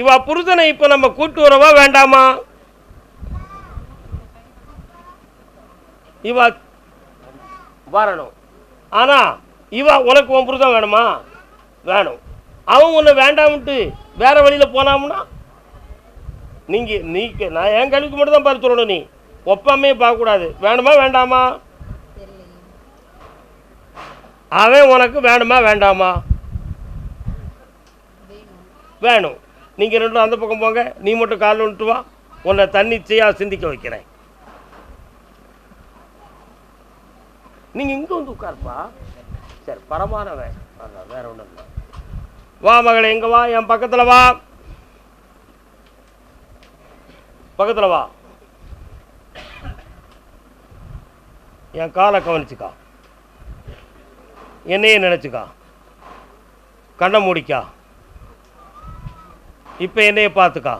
இவ புருஷனை இப்போ நம்ம கூட்டு வரவா வேண்டாமா? இவ வரணும். ஆனா இவ உனக்கு உன் புருஷன் வேணுமா? வேணும். அவன் உன்னை வேண்டாம்ட்டு வேற வழியில் போனாம்னா நீங்க நீ நான் என் கல்விக்கு மட்டும் தான் பார்த்து சொல்லணும் நீ. ஒப்பாமே பார்க்கக்கூடாது. வேணுமா வேண்டாமா? அவன் உனக்கு வேணுமா வேண்டாமா? வேணும். நீங்கள் ரெண்டும் அந்த பக்கம் போங்க. நீ மட்டும் காலில் விட்டு வா. உன்னை தன்னிச்சையாக சிந்திக்க வைக்கிறேன். நீங்கள் இங்கே வந்து உட்காருப்பா. சரி பரமானவன். வேற ஒன்றும் இல்லை. வா மகளே எங்கே வா. என் பக்கத்தில் வா. பக்கத்தில் வா. என் காலை கவனிச்சுக்கா. என்னையே நினச்சிக்கா. கண்ணை மூடிக்கா. இப்போ என்னைய பார்த்துக்கா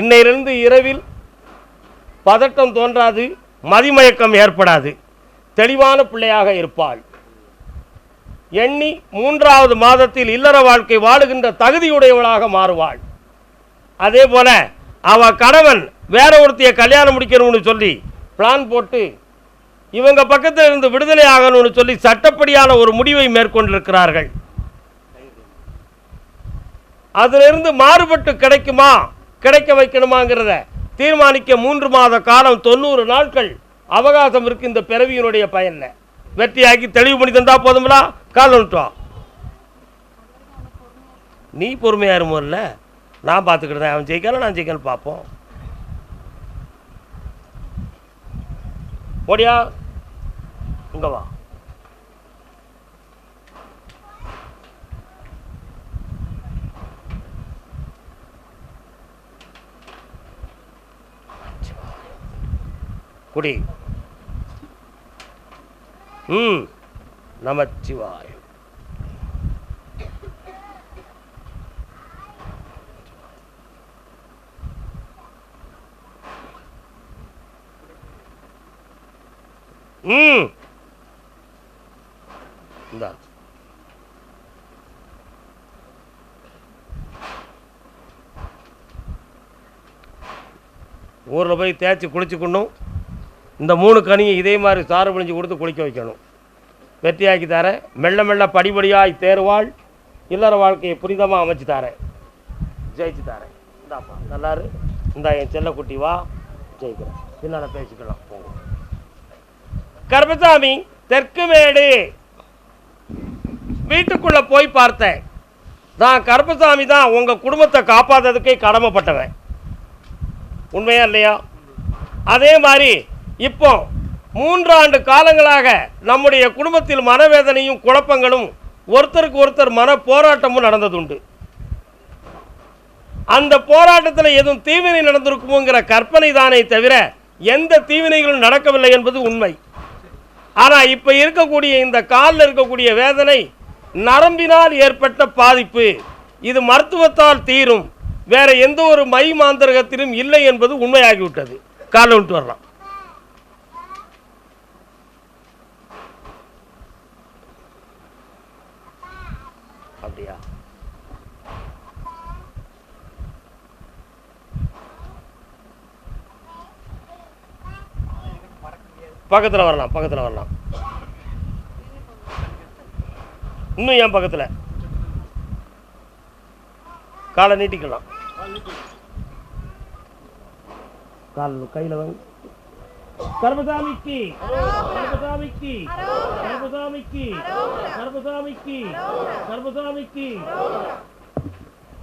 இன்னையிலிருந்து இரவில் பதட்டம் தோன்றாது மதிமயக்கம் ஏற்படாது. தெளிவான பிள்ளையாக இருப்பாள். எண்ணி மூன்றாவது மாதத்தில் இல்லற வாழ்க்கை வாழுகின்ற தகுதியுடையவளாக மாறுவாள். அதே போல அவ கணவன் வேற ஒருத்தைய கல்யாணம் முடிக்கணும்னு சொல்லி பிளான் போட்டு இவங்க பக்கத்தில் இருந்து விடுதலை ஆகணும்னு சொல்லி சட்டப்படியான ஒரு முடிவை மேற்கொண்டிருக்கிறார்கள். அதிலிருந்து மாறுபட்டு கிடைக்குமா? கிடைக்க வைக்கணுமாங்கிறத தீர்மானிக்க மூன்று மாத காலம் தொண்ணூறு நாட்கள் அவகாசம் இருக்கு இந்த பிறவியினுடைய பயனில். வெற்றியாக்கி தெளிவு பண்ணி தந்தா போதுங்களா கால் வந்துட்டோம் நீ பொறுமையாக இருமோல்ல? நான் பார்த்துக்கிட்டேன் அவன் ஜெயிக்கல நான் ஜெயிக்கல பார்ப்போம். ஓடியா? இங்கே வா. குடி. ம் நமச்சிவாயம். ம். இந்தா. ஊரில் போய் தேய்ச்சி குளிச்சுக்கணும் இந்த மூணு கனியை இதே மாதிரி சாறு பிழிஞ்சு கொடுத்து குளிக்க வைக்கணும். வெற்றியாக்கி தரேன் மெல்ல மெல்ல படிப்படியாய் தேர்வாள் இல்லற வாழ்க்கையை புனிதமாக அமைச்சு தரேன் ஜெயிச்சு தரேன் இந்தாப்பா நல்லாரு. இந்தா என் செல்லக்குட்டி வா. ஜெயிக்கிறேன். பின்னால் பேசிக்கலாம். கருமசாமி தெற்கு மேடு. வீட்டுக்குள்ள போய் பார்த்தேன். நான் கருப்பசாமி தான் உங்கள் குடும்பத்தை காப்பாத்துறதுக்கே கடமைப்பட்டவன். உண்மையா இல்லையா? அதே மாதிரி இப்போ மூன்றாண்டு காலங்களாக நம்முடைய குடும்பத்தில் மனவேதனையும் குழப்பங்களும் ஒருத்தருக்கு ஒருத்தர் மன போராட்டமும் நடந்ததுண்டு. அந்த போராட்டத்தில் எதுவும் தீவினை நடந்திருக்குமோங்கிற கற்பனை தானே தவிர எந்த தீவினைகளும் நடக்கவில்லை என்பது உண்மை. ஆனால் இப்போ இருக்கக்கூடிய இந்த காலில் இருக்கக்கூடிய வேதனை நரம்பினால் ஏற்பட்ட பாதிப்பு. இது மருத்துவத்தால் தீரும். வேற எந்த ஒரு மை மாந்திரகத்திலும் இல்லை என்பது உண்மையாகிவிட்டது. காலை விட்டு வரலாம் அப்படியா பக்கத்தில் வரலாம் பக்கத்தில் வரலாம். இன்னும் என் பக்கத்தில்? காலை நீட்டிக்கலாம். கால் கையில் வாங்க. கர்பசாமிக்கு கர்பசாமிக்கு கர்மசாமிக்கு. கர்மசாமிக்கு. கர்பசாமிக்கு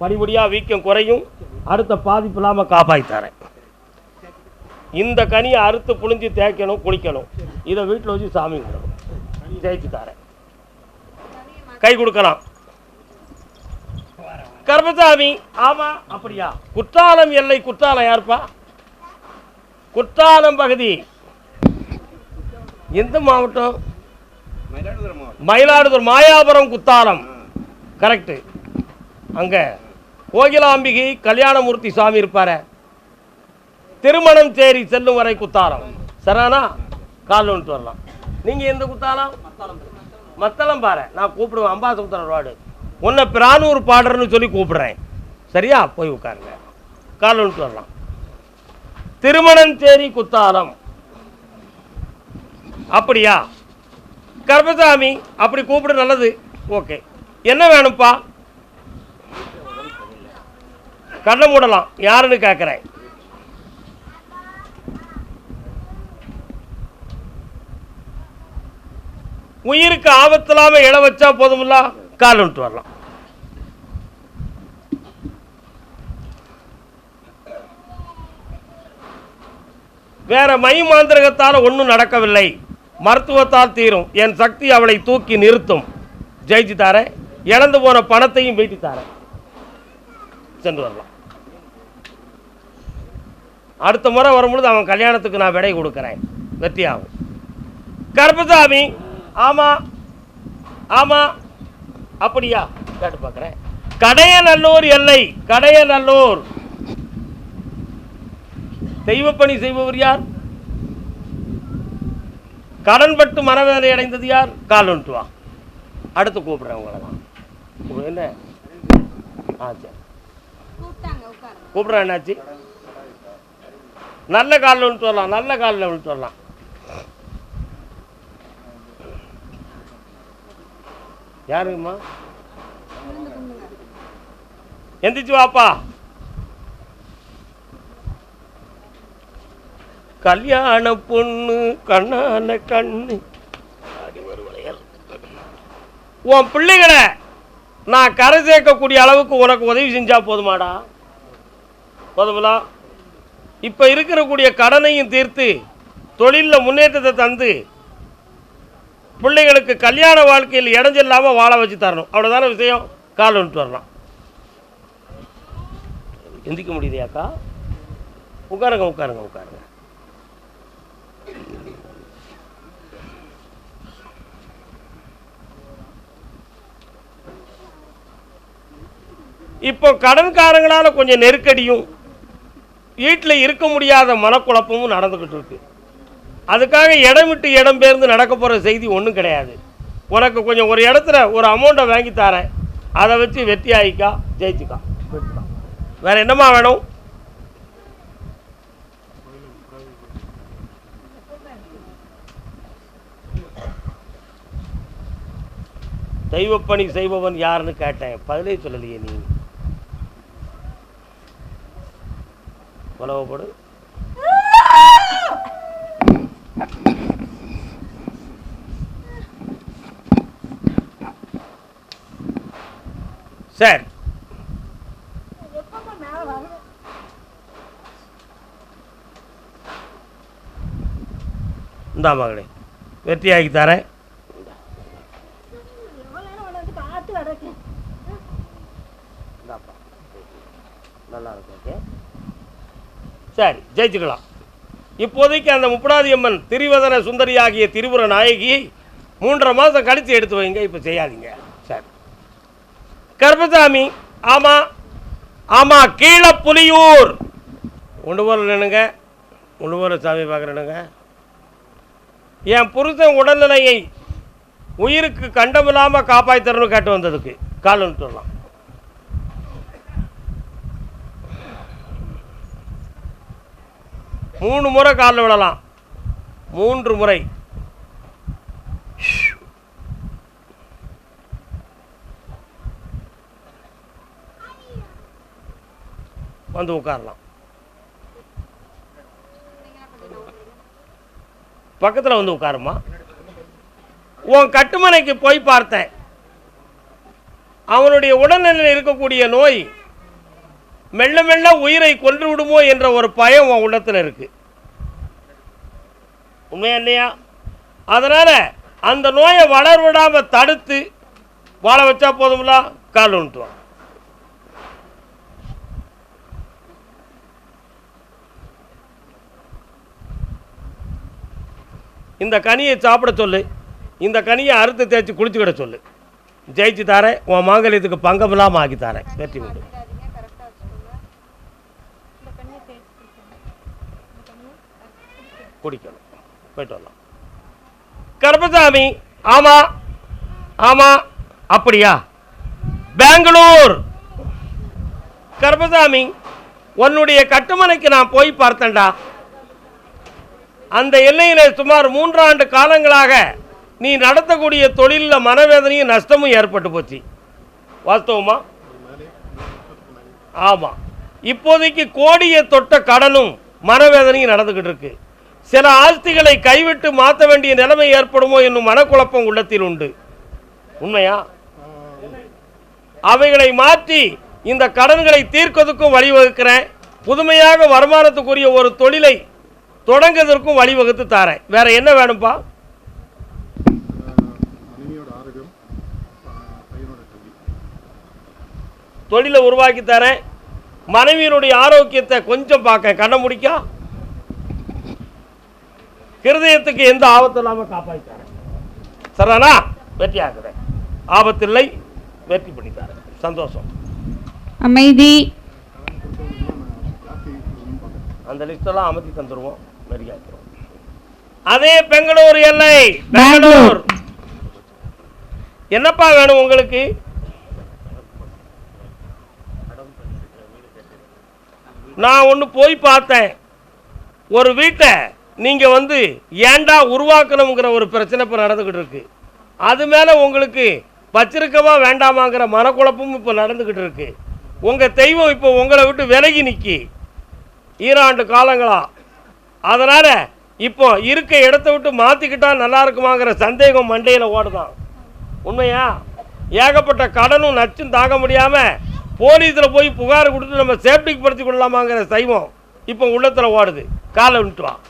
படிப்படியா வீக்கம் குறையும். அடுத்த பாதிப்பு இல்லாமல் காப்பாற்றி தரேன். இந்த கனியை அறுத்து புழிஞ்சு தேய்க்கணும் குளிக்கணும். இதை வீட்டில் வச்சு சாமி கும்பிடணும். ஜெயிச்சு தாரேன். கை கொடுக்கலாம். கர்மசாமி ஆமா அப்படியா? குற்றாலம் எல்லை குற்றாலம் யாருப்பா? குற்றாலம் பகுதி. எந்த மாவட்டம்? மயிலாடுதுறை மாயாபுரம் குத்தாலம் கரெக்டு அங்கே கோகிலாம்பிகை கல்யாணமூர்த்தி சாமி இருப்பார. திருமணம் சேரி செல்லும் வரை குத்தாலம். சரானா? கால் வந்துட்டு வரலாம். நீங்கள் எந்த குத்தாலம்? மத்தளம் பாரு நான் கூப்பிடுவேன். அம்பாசமுத்திரம் ரோடு. உன்னை பிரானூர் பாடுறன்னு சொல்லி கூப்பிடுறேன். சரியா? போய் உட்காருங்க. கால் வந்துட்டு வரலாம். திருமணஞ்சேரி குத்தாலம். அப்படியா? கர்பசாமி அப்படி கூப்பிடு நல்லது. ஓகே. என்ன வேணும்ப்பா? கண்ணை மூடலாம். யாருன்னு கேட்குறேன் உயிருக்கு ஆபத்தில்லாம இட வச்சா போதும்ல கால் விட்டு வரலாம். வேற மை மாந்திரகத்தால் ஒன்றும் நடக்கவில்லை. மருத்துவத்தால் தீரும். என் சக்தி அவளை தூக்கி நிறுத்தும். ஜெயிச்சு தாரேன் இழந்து போன பணத்தையும் மீட்டி தாரேன். சென்று வரலாம். அடுத்த முறை வரும்பொழுது அவன் கல்யாணத்துக்கு நான் விடை கொடுக்குறேன். வெற்றியாகும். கருப்பசாமி ஆமா ஆமா. அப்படியா? கேட்டு பார்க்குறேன். கடையநல்லூர் எல்லை கடையநல்லூர். தெய்வப்பணி செய்பவர் யார்? கடன்பட்டு மனவேதனை அடைந்தது யார்? கால் வந்துட்டு வா. அடுத்து கூப்பிடுறேன் உங்களை தான் என்ன? ஆ சரி. கூப்பிடுறேன் என்னாச்சு? நல்ல காலில் வந்துட்டு வரலாம் நல்ல காலில் வந்துட்டு வரலாம். யாருங்கம்மா? எந்திரிச்சு வாப்பா. கல்யாண பொண்ணு கண்ணான கண்ணு. உன் பிள்ளைகளை நான் கரை சேர்க்கக்கூடிய அளவுக்கு உனக்கு உதவி செஞ்சா போதுமாடா. போதுங்களா இப்போ இருக்கக்கூடிய கடனையும் தீர்த்து தொழிலில் முன்னேற்றத்தை தந்து பிள்ளைகளுக்கு கல்யாண வாழ்க்கையில் இடைஞ்சல்லாமல் வாழ வச்சு தரணும். அவ்வளோதான விஷயம்? கால் வந்துட்டு வரலாம். எந்திக்க முடியுதையாக்கா உட்காருங்க உட்காருங்க உட்காருங்க. இப்போ கடன்காரங்களால் கொஞ்சம் நெருக்கடியும் வீட்டில் இருக்க முடியாத மனக்குழப்பமும் நடந்துக்கிட்டு இருக்குது அதுக்காக இடம் விட்டு இடம் பேர்ந்து நடக்க போகிற செய்தி ஒன்றும் கிடையாது. உனக்கு கொஞ்சம் ஒரு இடத்துல ஒரு அமௌண்ட்டை வாங்கி தரேன். அதை வச்சு வெற்றி ஆகிக்கா ஜெயிச்சுக்கா. வேற என்னம்மா வேணும்? தெய்வப்பணி செய்பவன் யாருன்னு கேட்டேன். பதிலே சொல்லலையே நீ. உழவப்படு சரி. இந்தா மகளே வெற்றியாக்கி தரேன். இந்தாப்பா நல்லா இருக்கும் ஓகே. சரி ஜெயிச்சுக்கலாம். இப்போதைக்கு அந்த முப்படாதி அம்மன் திரிவதன சுந்தரி ஆகிய திரிபுர நாயகியை மூன்றரை மாதம் கழித்து எடுத்து வைங்க இப்போ செய்யாதீங்க சரி. கர்பசாமி ஆமாம் ஆமாம் கீழே புலியூர். ஒன்று போல நின்னுங்க ஒன்று போல சாமி பார்க்குறேனுங்க என் புருஷன் உடல்நிலையை உயிருக்கு கண்டமில்லாமல் காப்பாற்றணும்னு கேட்டு வந்ததுக்கு காலன்னு சொல்லலாம். மூணு முறை காலில் விழலாம். மூன்று முறை. வந்து உட்காரலாம். பக்கத்தில் வந்து உட்காருமா? உன் கட்டுமனைக்கு போய் பார்த்தேன். அவனுடைய உடல்நிலையில் இருக்கக்கூடிய நோய் மெல்ல மெல்ல உயிரை கொன்று விடுமோ என்ற ஒரு பயம் உன் உள்ளத்தில் இருக்கு. உண்மையா இல்லையா? அதனால அந்த நோயை வளர் விடாம தடுத்து வாழ வச்சா போதும்ல? கால் விட்டு இந்த கனியை சாப்பிட சொல்லு. இந்த கனியை அறுத்து தேய்ச்சி குளிச்சுக்கிட சொல்லு. ஜெயிச்சு தாரேன். உன் மாங்கல்யத்துக்கு பங்கமில்லாமல் ஆக்கி தாரேன். வெற்றி உண்டு குடிக்கணும் போயிட்டு வரலாம். கருப்பசாமி ஆமா ஆமா அப்படியா? பெங்களூர். கருப்பசாமி உன்னுடைய கட்டுமனைக்கு நான் போய் பார்த்தேன்டா. அந்த எல்லையிலே சுமார் மூன்றாண்டு காலங்களாக நீ நடத்தக்கூடிய தொழிலில் மனவேதனையும் நஷ்டமும் ஏற்பட்டு போச்சு. வாஸ்தவமா? ஆமாம் இப்போதைக்கு கோடியை தொட்ட கடனும் மனவேதனையும் நடந்துக்கிட்டு இருக்கு. சில ஆஸ்திகளை கைவிட்டு மாற்ற வேண்டிய நிலைமை ஏற்படுமோ என்னும் மனக்குழப்பம் உள்ளத்தில் உண்டு. உண்மையா? அவைகளை மாற்றி இந்த கடன்களை தீர்க்கறதுக்கும் வழிவகுக்கிறேன். புதுமையாக வருமானத்துக்குரிய ஒரு தொழிலை தொடங்குவதற்கும் வழிவகுத்து தாரேன். வேற என்ன வேணும்ப்பா தொழிலை உருவாக்கி தரேன். மனைவியினுடைய ஆரோக்கியத்தை கொஞ்சம் பார்க்க கண்ண முடிக்கா? ஹிருதயத்துக்கு எந்த ஆபத்தும் இல்லாமல் காப்பாற்றி தரேன் சரிதானா? வெற்றி ஆக்குறேன் ஆபத்தில்லை வெற்றி பண்ணி தரேன் சந்தோஷம். அமைதி. அந்த லிஸ்டெல்லாம் அமர்த்தி தந்துடுவோம் மெருகாக்கிறோம் அதே பெங்களூர் எல்லை. பெங்களூர். என்னப்பா வேணும் உங்களுக்கு? நான் ஒன்று போய் பார்த்தேன். ஒரு வீட்டை நீங்கள் வந்து ஏன்டா உருவாக்கணுங்கிற ஒரு பிரச்சனை இப்போ நடந்துக்கிட்டு இருக்கு. அது மேலே உங்களுக்கு வச்சிருக்கவா வேண்டாமாங்கிற மனக்குழப்பமும் இப்போ நடந்துக்கிட்டு இருக்கு. உங்கள் தெய்வம் இப்போ உங்களை விட்டு விலகி நிற்கி ஈராண்டு காலங்களா. அதனால் இப்போ இருக்க இடத்த விட்டு மாற்றிக்கிட்டால் நல்லா இருக்குமாங்கிற சந்தேகம் மண்டையில் ஓடுதான். உண்மையா? ஏகப்பட்ட கடனும் நச்சும் தாங்க முடியாமல் போலீஸில் போய் புகார் கொடுத்து நம்ம சேஃப்டிக்கு படுத்தி கொள்ளலாமாங்கிற சைவம் இப்போ உள்ளத்தில் ஓடுது. காலை விட்டுவான்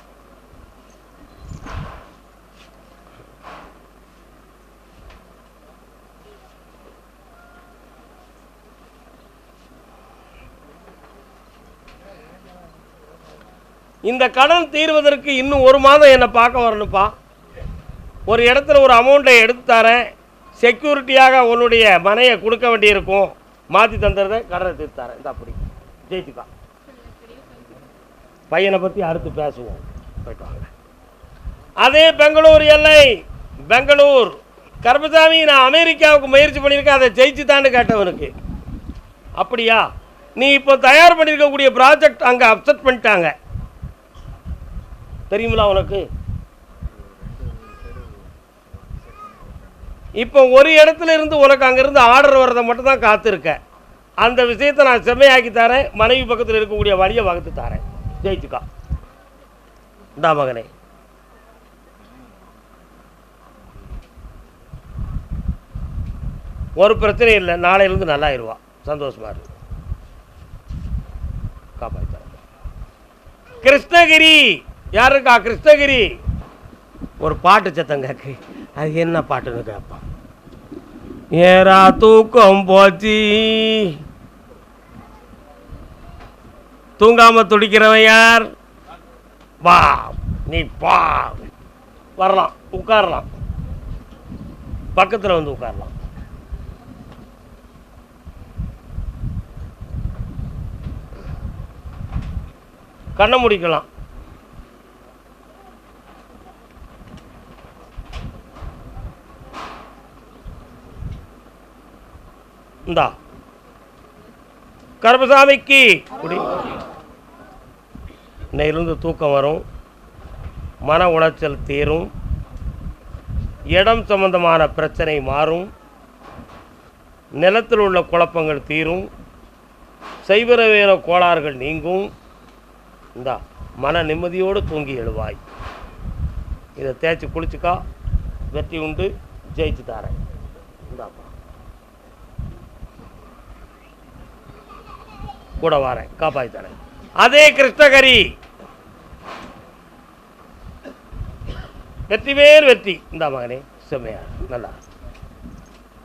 இந்த கடன் தீர்வதற்கு இன்னும் ஒரு மாதம் என்னை பார்க்க வரணுப்பா ஒரு இடத்துல ஒரு அமௌண்ட்டை எடுத்து தரேன். செக்யூரிட்டியாக உன்னுடைய மனையை கொடுக்க வேண்டியிருக்கும். மாற்றி தந்துடுறத கடனை தீர்த்து தரேன். இந்த அப்படி ஜெயிச்சுக்கா. பையனை பற்றி அடுத்து பேசுவோம். போயிட்டு வாங்க. அதே பெங்களூர் எல்லை. பெங்களூர். கருப்பசாமி நான் அமெரிக்காவுக்கு முயற்சி பண்ணியிருக்கேன். அதை ஜெயிச்சு தான்னு கேட்டவனுக்கு. அப்படியா? நீ இப்போ தயார் பண்ணியிருக்கக்கூடிய ப்ராஜெக்ட் அங்கே அப்செட் பண்ணிட்டாங்க. தெரியுங்களா உனக்கு? இப்போ ஒரு இடத்துல இருந்து உனக்கு அங்கேருந்து ஆர்டர் வர்றதை மட்டும் தான் காத்திருக்க. அந்த விஷயத்தை நான் செம்மையாக்கி தரேன். மனைவி பக்கத்தில் இருக்கக்கூடிய வழியை வகுத்து தரேன். ஜெயிச்சுக்கா. இந்தா மகனே. ஒரு பிரச்சனையும் இல்லை. நாளையிலேருந்து நல்லாயிருவா. சந்தோஷமா இருக்கு காப்பாற்ற தரேன் கிருஷ்ணகிரி! யார் இருக்கா கிருஷ்ணகிரி? ஒரு பாட்டு சத்தம் கேக்கு. அது என்ன பாட்டுன்னு கேட்பான் ஏரா தூக்கம் போச்சு. தூங்காம துடிக்கிறவன் யார்? வா நீ பா. வரலாம் உட்காரலாம். பக்கத்தில் வந்து உட்காரலாம். கண்ணை முடிக்கலாம். இந்தா. கர்பசாமிக்கு குடி. இன்னையிலிருந்து தூக்கம் வரும். மன உளைச்சல் தீரும். இடம் சம்பந்தமான பிரச்சனை மாறும். நிலத்தில் உள்ள குழப்பங்கள் தீரும். செய்வரவேற கோளாறுகள் நீங்கும். இந்தா மன நிம்மதியோடு தூங்கி எழுவாய். இதை தேய்ச்சி குளிச்சுக்கா. வெற்றி உண்டு. ஜெயிச்சு தாரேன் இந்தாப்பா கூட வரேன் காப்பாற்றி தரேன். அதே கிருஷ்ணகரி. வெற்றி வேறு வெற்றி. இந்த மகனே செம்மையா நல்லா.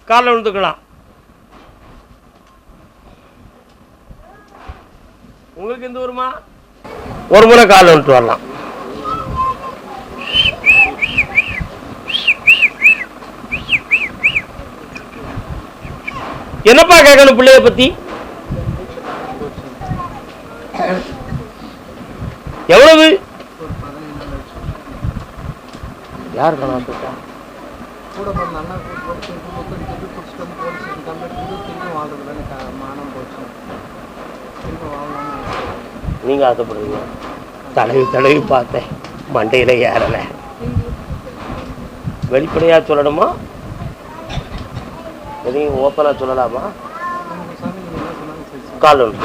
காலில் விழுந்துக்கலாம். உங்களுக்கு இந்த ஊருமா? ஒரு முறை காலில் விழுந்து வரலாம். என்னப்பா கேட்கணும் பிள்ளைய பத்தி? போச்சு. திருப்பி வாழலாம்னு நீங்கள் ஆசைப்படுறீங்க தடவி தடவி பார்த்தேன். மண்டையில் ஏறலை. வெளிப்படையாக சொல்லணுமா? எதையும் ஓப்பனாக சொல்லலாமா? கால்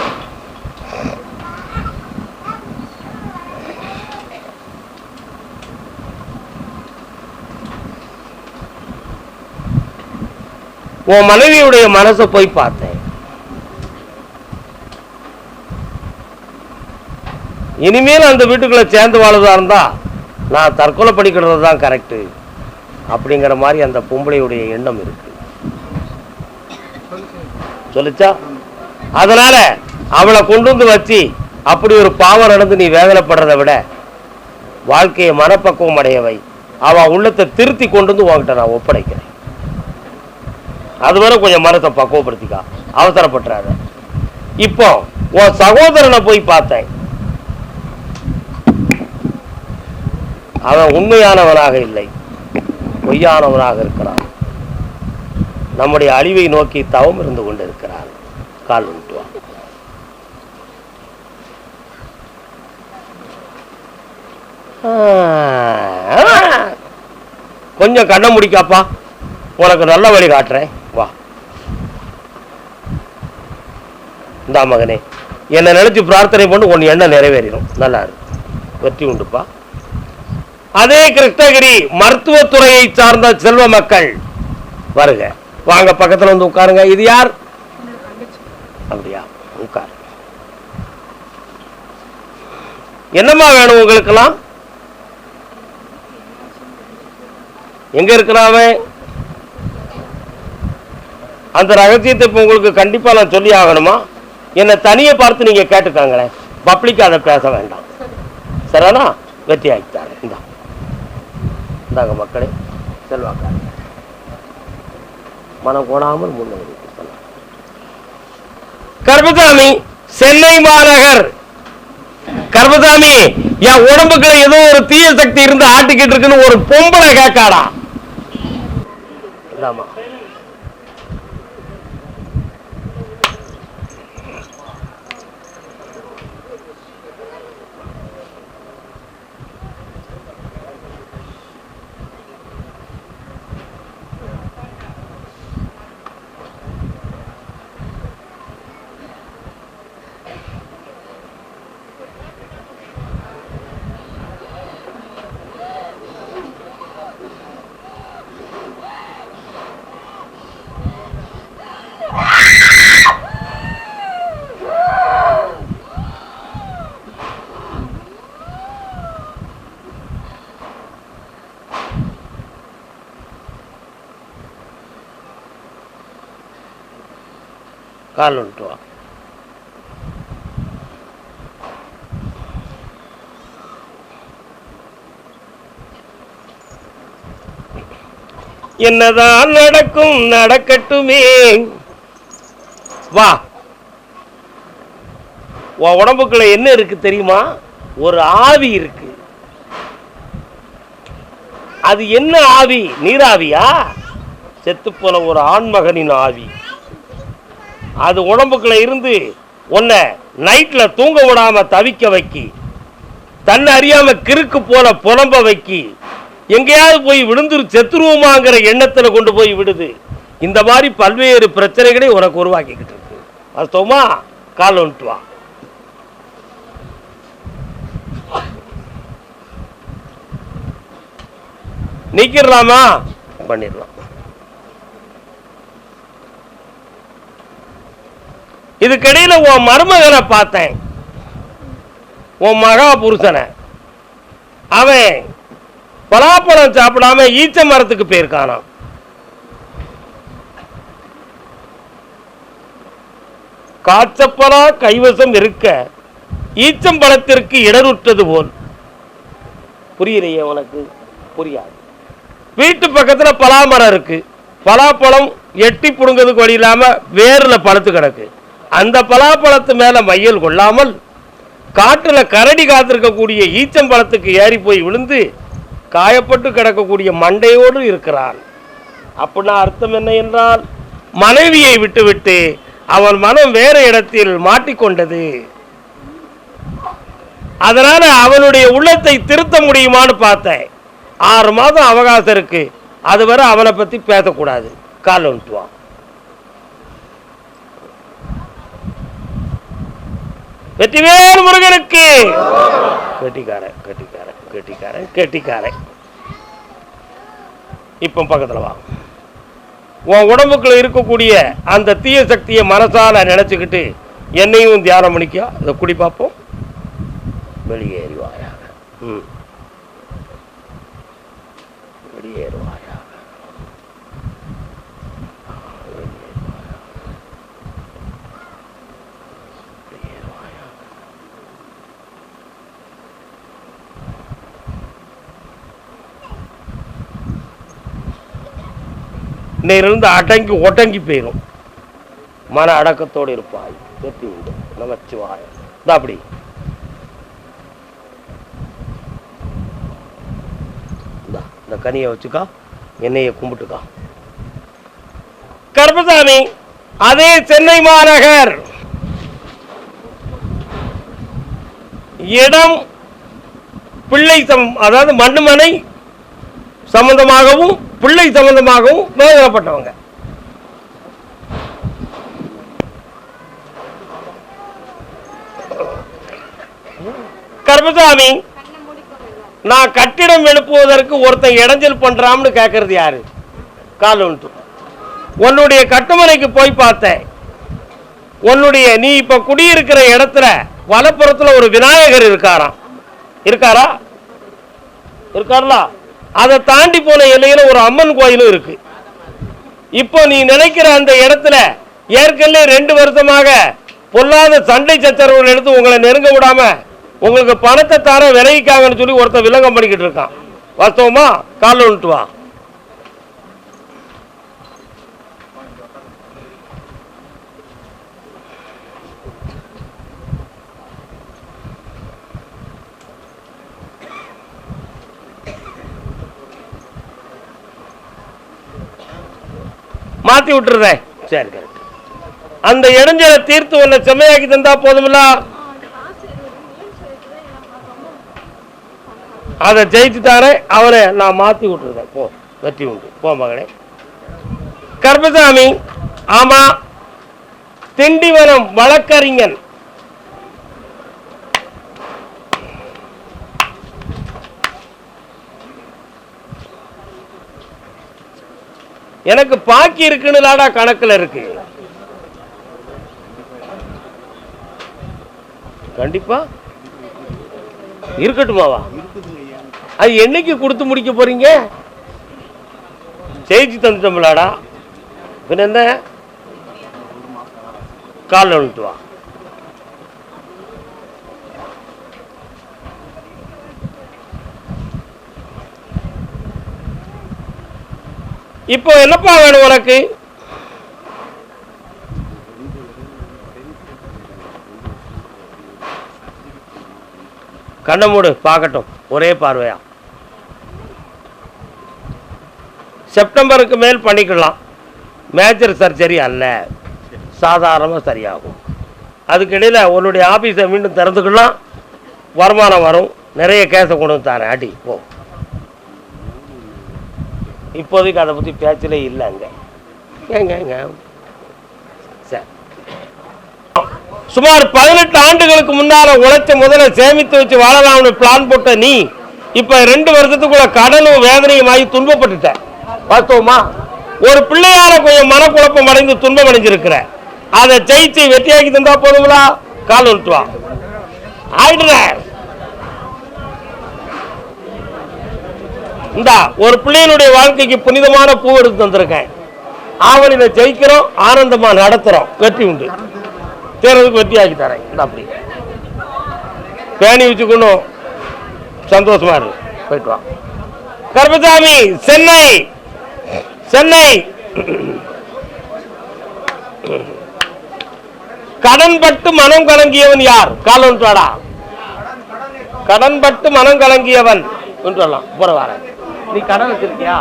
உன் மனைவியுடைய மனசை போய் பார்த்தேன். இனிமேல் அந்த வீட்டுக்குள்ள சேர்ந்து வாழதா இருந்தா நான் தற்கொலை பண்ணிக்கிறது தான் கரெக்டு அப்படிங்கிற மாதிரி அந்த பொம்பளையுடைய எண்ணம் இருக்கு. சொல்லிச்சா? சொல்லுச்சா அதனால அவளை கொண்டு வந்து வச்சு அப்படி ஒரு பாவம் நடந்து நீ வேதனைப்படுறத விட வாழ்க்கையை மனப்பக்குவம் அடையவை. அவள் உள்ளத்தை திருத்தி கொண்டு வந்து உன்கிட்ட நான் ஒப்படைக்கிறேன். அதுவரை கொஞ்சம் மனத்தை பக்குவப்படுத்திக்கா. அவசரப்பட்டுறாத. இப்போ உன் சகோதரனை போய் பார்த்தேன். அவன் உண்மையானவனாக இல்லை. பொய்யானவனாக இருக்கிறான். நம்முடைய அழிவை நோக்கி தவம் இருந்து கொண்டிருக்கிறான். கால் விட்டு கொஞ்சம் கண்ணை முடிக்காப்பா. உனக்கு நல்ல வழி காட்டுறேன் வா இந்தா மகனே என்னை நினைச்சு பிரார்த்தனை பண்ணி உன் எண்ணம் நிறைவேறிடும். நல்லா வெற்றி உண்டுப்பா. அதே கிருஷ்ணகிரி மருத்துவத்துறையை சார்ந்த செல்வ மக்கள் வருக. வாங்க பக்கத்துல வந்து உட்காருங்க. இது யார்? அப்படியா உட்காரு. என்னம்மா வேணும் உங்களுக்கெல்லாம்? எங்க இருக்கிறான் அந்த ரகசியத்தை இப்ப உங்களுக்கு கண்டிப்பா நான் சொல்லி ஆகணுமா என்னை தனியை பார்த்து நீங்க கேட்டுக்காங்களேன் பப்ளிக்கா அதை பேச வேண்டாம். சரியானா வெற்றி ஆகிட்டாரு இந்தா. இந்தாங்க மக்களே செல்வாக்காரு மனம் கோணாமல் முன்னேறி கர்பசாமி சென்னை மாநகர். கர்பசாமி என் உடம்புக்குள்ள ஏதோ ஒரு தீய சக்தி இருந்து ஆட்டிக்கிட்டு இருக்குன்னு ஒரு பொம்பளை கேட்காடா. இல்லாமா கால் விட்டுவான் என்னதான் நடக்கும் நடக்கட்டுமே வா உன் உடம்புக்குள்ள என்ன இருக்கு தெரியுமா ஒரு ஆவி இருக்கு அது என்ன ஆவி நீராவியா செத்துப்போன ஒரு ஆண்மகனின் ஆவி அது உடம்புக்குள்ள இருந்து உன்னை நைட்ல தூங்க விடாம தவிக்க வைக்கி தன்னை அறியாம கிறுக்கு போல புலம்ப வைக்கி எங்கேயாவது போய் விழுந்துரு செத்துருவோமாங்கிற எண்ணத்துல கொண்டு போய் விடுது. இந்த மாதிரி பல்வேறு பிரச்சனைகளை உனக்கு உருவாக்கிக்கிட்டு இருக்கு. அர்த்தமா கால் வந்துட்டுவா நீக்கிடலாமா? பண்ணிடலாம். இதுக்கிடையில உன் மருமகனை பார்த்தேன். உன் மகா புருஷனை அவன் பலாப்பழம் சாப்பிடாம ஈச்ச மரத்துக்கு போயிருக்கானாம். காய்ச்சப்பலா கைவசம் இருக்க ஈச்சம்பழத்திற்கு இடருற்றது போல். புரியலையே உனக்கு? புரியாது. வீட்டு பக்கத்துல பலாமரம் இருக்கு. பலாப்பழம் எட்டி புடுங்கிறதுக்கு வழி இல்லாம வேர்ல பழுத்து கிடக்கு. அந்த பலாப்பழத்து மேலே மையல் கொள்ளாமல் காட்டில் கரடி காத்திருக்கக்கூடிய ஈச்சம்பழத்துக்கு ஏறி போய் விழுந்து காயப்பட்டு கிடக்கக்கூடிய மண்டையோடு இருக்கிறான் அப்படின்னா அர்த்தம் என்ன என்றால் மனைவியை விட்டுவிட்டு அவன் மனம் வேறு இடத்தில் மாட்டிக்கொண்டது. அதனால அவனுடைய உள்ளத்தை திருத்த முடியுமான்னு பார்த்தேன். ஆறு மாதம் அவகாசம் இருக்கு. அதுவரை அவனை பற்றி பேசக்கூடாது. கால் வந்துட்டுவான் வெற்றிவேல் முருகனுக்கு. கெட்டிக்காரன் கெட்டிக்கார கெட்டிக்கார கெட்டிக்கார இப்போ பக்கத்துல வா. உன் உடம்புக்குள்ள இருக்கக்கூடிய அந்த தீய சக்தியை மனசால நினைச்சுக்கிட்டு என்னையும் தியானம் பண்ணிக்கோ அதை குடி பார்ப்போம் வெளியேறுவாயாக. ம். வெளியேறுவாயாக. இன்னையிலிருந்து அடங்கி ஒட்டங்கி போயிடும் மன அடக்கத்தோடு இருப்பாய். வெற்றி உண்டு. நமச்சிவாய. இந்த அப்படி. இந்த கனியை வச்சுக்கா. என்னைய கும்பிட்டுக்கா. கருப்பசாமி அதே சென்னை மாநகர். இடம் பிள்ளை சம் அதாவது மண்ணுமனை சம்பந்தமாகவும் பிள்ளை சம்பந்தமாகவும் வேதனைப்பட்டவங்க கர்மசாமி நான் கட்டிடம் எழுப்புவதற்கு ஒருத்தன் இடைஞ்சல் பண்றான்னு கேட்கறது யாரு? கால் உன்னுடைய கட்டுமனைக்கு போய் பார்த்தேன். உன்னுடைய நீ இப்ப குடியிருக்கிற இடத்துல வலப்புறத்துல ஒரு விநாயகர் இருக்காராம். இருக்காரா? இருக்காருல? அதை தாண்டி போன எல்லையில ஒரு அம்மன் கோயிலும் இருக்கு. இப்போ நீ நினைக்கிற அந்த இடத்துல ஏற்கனவே ரெண்டு வருஷமாக பொல்லாத சண்டை சச்சரவுகள் எடுத்து உங்களை நெருங்க விடாம உங்களுக்கு பணத்தை தர விலகிக்காங்கன்னு சொல்லி ஒருத்தன் விலங்கம் பண்ணிக்கிட்டு இருக்கான். வாஸ்தவமா? காலில் விட்டுவான் மாத்தி விட்டுறதே. சரி கரெக்ட். அந்த இடைஞ்சலை தீர்த்து உன்னை செம்மையாக்கி தந்தா போதுமில்ல? அதை ஜெயிச்சுட்டாரே அவனை நான் மாத்தி விட்டுருந்தேன் போ வெற்றி உண்டு. போ மகனே. கர்பசாமி ஆமா திண்டிவனம் வழக்கறிஞன். எனக்கு பாக்கி இருக்குன்னு தாடா கணக்குல இருக்கு. கண்டிப்பா. இருக்கட்டுமாவா அது என்னைக்கு கொடுத்து முடிக்க போறீங்க? ஜெயிச்சு தந்துட்டோம்லாடா பின்ன என்ன? காலில் வா. இப்போ என்னப்பா வேணும் உனக்கு? கண்ணை மூடு பார்க்கட்டும். ஒரே பார்வையா. செப்டம்பருக்கு மேல் பண்ணிக்கலாம். மேஜர் சர்ஜரி அல்ல. சாதாரணமாக சரியாகும். அதுக்கிடையில் உன்னுடைய ஆஃபீஸை மீண்டும் திறந்துக்கலாம். வருமானம் வரும். நிறைய கேஸை கொண்டு வந்து தரேன். அடி போ. இப்போதைக்கு அதை பற்றி பேச்சிலே இல்லை அங்கே. ஏங்க சரி. சுமார் பதினெட்டு ஆண்டுகளுக்கு முன்னால உழைச்ச முதல்ல சேமித்து வச்சு வாழலாம்னு பிளான் போட்ட நீ இப்ப ரெண்டு வருஷத்துக்குள்ள கடனும் வேதனையும் ஆகி துன்பப்பட்டுட்ட. வாஸ்தவமா ஒரு பிள்ளையார கொஞ்சம் மனக்குழப்பம் அடைந்து துன்பம் அடைஞ்சிருக்கிற அதை ஜெயிச்சு வெற்றியாக்கி தந்தா போதுங்களா? கால் விட்டு வா ஆயிடுற இந்தா ஒரு பிள்ளையினுடைய வாழ்க்கைக்கு புனிதமான பூ எடுத்து தந்திருக்கேன். ஆவணியில ஜெயிக்கிறோம் ஆனந்தமா நடத்துறோம். வெற்றி உண்டு. தேர்தலுக்கு வெற்றியாக்கி தரேன். இந்த அப்படி. பேணி வச்சுக்கணும். சந்தோஷமா இருக்கு போயிட்டு வா. கருப்பசாமி சென்னை. சென்னை. கடன்பட்டு மனம் கலங்கியவன் யார்? காலம் வாடா. கடன்பட்டு மனம் கலங்கியவன். கொண்டு போற நீ கடை வச்சிருக்கியா?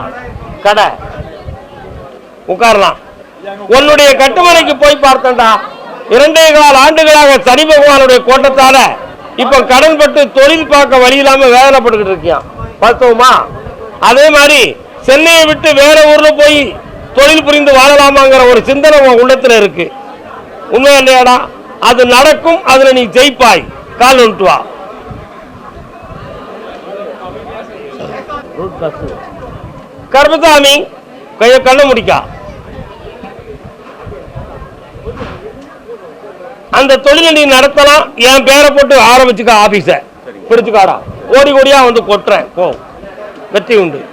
கடை. உட்காரலாம். உன்னுடைய கட்டுமனைக்கு போய் பார்த்தேன்டா. இரண்டே கால் ஆண்டுகளாக சனி பகவானுடைய கோட்டத்தால இப்ப கடன் பட்டு தொழில் பார்க்க வழி இல்லாம வேதனைப்பட்டுக்கிட்டு இருக்கியான் பார்த்தோமா அதே மாதிரி சென்னையை விட்டு வேற ஊர்ல போய் தொழில் புரிந்து வாழலாமாங்கிற ஒரு சிந்தனை உன் உள்ளத்துல இருக்கு. உண்மை இல்லையாடா? அது நடக்கும் அதுல நீ ஜெயிப்பாய். கால் வந்துட்டு வா. கர்மசாமி கைய கண்ண முடிக்கா. அந்த தொழிலை நீ நடத்தலாம் என் பேரை போட்டு ஆரம்பிச்சுக்க ஆபீஸ. பிடிச்சுக்காடா. ஓடி ஓடியா வந்து கொட்டுறேன். போ. வெற்றி உண்டு.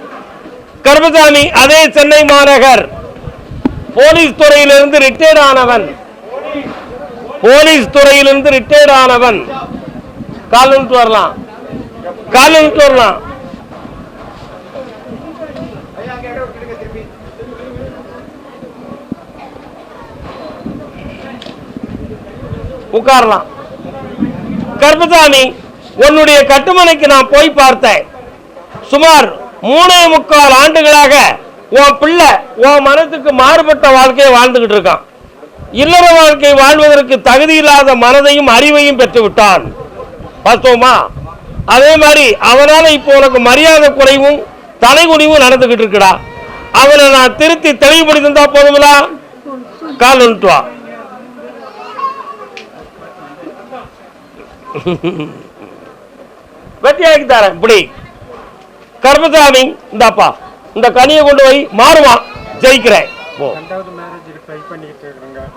கர்மசாமி அதே சென்னை மாநகர். போலீஸ் துறையிலிருந்து ரிட்டையர்ட் ஆனவன். போலீஸ் துறையிலிருந்து ரிட்டையர்ட் ஆனவன். கால் வரலாம். கால் வரலாம். உட்காரலாம். கர்மசாமி உன்னுடைய கட்டுமனைக்கு நான் போய் பார்த்தேன். சுமார் மூணே முக்கால் ஆண்டுகளாக உன் பிள்ளை உன் மனத்துக்கு மாறுபட்ட வாழ்க்கையை வாழ்ந்துகிட்டு இருக்கான். இல்லற வாழ்க்கை வாழ்வதற்கு தகுதி இல்லாத மனதையும் அறிவையும் பெற்று விட்டான் பார்த்தோமா? அதே மாதிரி அவனால இப்போ உனக்கு மரியாதை குறைவும் தலைகுனிவும் நடந்துகிட்டு இருக்குடா. அவனை நான் திருத்தி தெளிவுபடுத்தி தந்தா போதுங்களா கால் வந்துட்டு வெட்டியாக்கி தரேன் இப்படி. கர்மசாமி இந்தாப்பா இந்த கனியை கொண்டு போய் மாறுவான் ஜெயிக்கிறேன்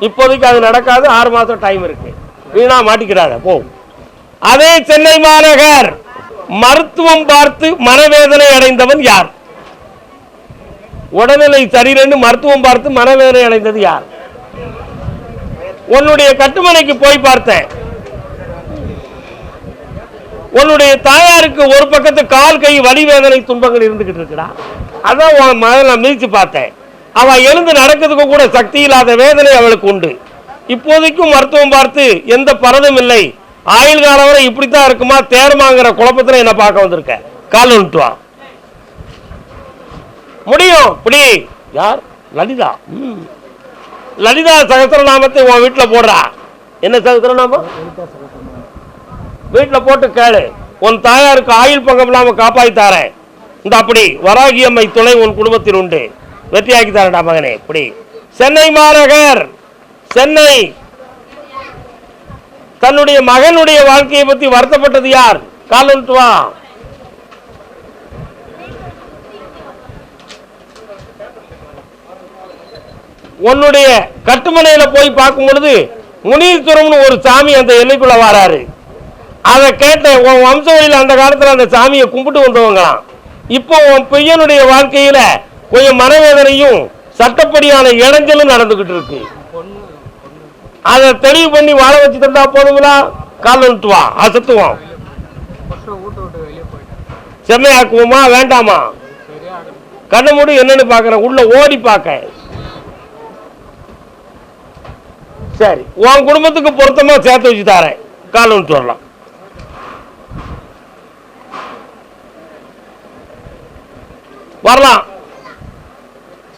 இப்போதைக்கு அது நடக்காது ஆறு மாசம் டைம் இருக்கு. வீணா மாட்டிக்கிறாத போ. அதே சென்னை மாநகர் மருத்துவம் பார்த்து மனவேதனை அடைந்தவன் யார்? உடல்நிலை சரியில்லைன்னு மருத்துவம் பார்த்து மனவேதனை அடைந்தது யார்? உன்னுடைய கட்டுமனைக்கு போய் பார்த்தேன். உன்னுடைய தாயாருக்கு ஒரு பக்கத்து கால் கை வடிவேதனை துன்பங்கள் இருந்துகிட்டு இருக்குடா. அதான் உன் மகன் நான் பார்த்தேன். அவ எழுந்து நடக்கிறதுக்கு கூட சக்தி இல்லாத வேதனை அவளுக்கு உண்டு. இப்போதைக்கும் மருத்துவம் பார்த்து எந்த பரதும் இல்லை. ஆயுள் காலம் வரை இப்படித்தான் இருக்குமா? தேர்மாங்கிற குழப்பத்துல என்ன பார்க்க வந்திருக்க. கால் வந்துட்டு வா. முடியும். இப்படி. யார்? லலிதா. லலிதா சகசரநாமத்தை உன் வீட்டில் போடுறா. என்ன சகஸ்திரநாமம் வீட்டில் போட்டு கேளு. உன் தாயாருக்கு ஆயுள் பங்கம் இல்லாமல் காப்பாத்தி தாரேன். இந்த அப்படி வராகி அம்மை துணை உன் குடும்பத்தில் உண்டு. வெற்றியாக்கி தரேன்டா மகனே இப்படி. சென்னை மாநகர் சென்னை. தன்னுடைய மகனுடைய வாழ்க்கையை பற்றி வருத்தப்பட்டது யார்? கால் வா உன்னுடைய கட்டுமனையில போய் பார்க்கும் பொழுது முனீஸ்வரம்னு ஒரு சாமி அந்த எல்லைக்குள்ள வராரு. அதை கேட்டேன் உன் வம்ச வழியில் அந்த காலத்தில் அந்த சாமியை கும்பிட்டு வந்தவங்களாம். இப்போ உன் பையனுடைய வாழ்க்கையில் கொஞ்சம் மனவேதனையும் சட்டப்படியான இடைஞ்சலும் நடந்துகிட்டு இருக்கு. அதை தெளிவு பண்ணி வாழ வச்சு தந்தா போதுங்களா? கால் வந்துட்டு வா அசத்துவோம் செம்மையாக்குவோமா வேண்டாமா? சரியா மூடி என்னன்னு பார்க்குறேன் உள்ள ஓடி பார்க்க சரி உன் குடும்பத்துக்கு பொருத்தமா சேர்த்து வச்சு தரேன். கால் வந்துட்டு வரலாம். வரலாம்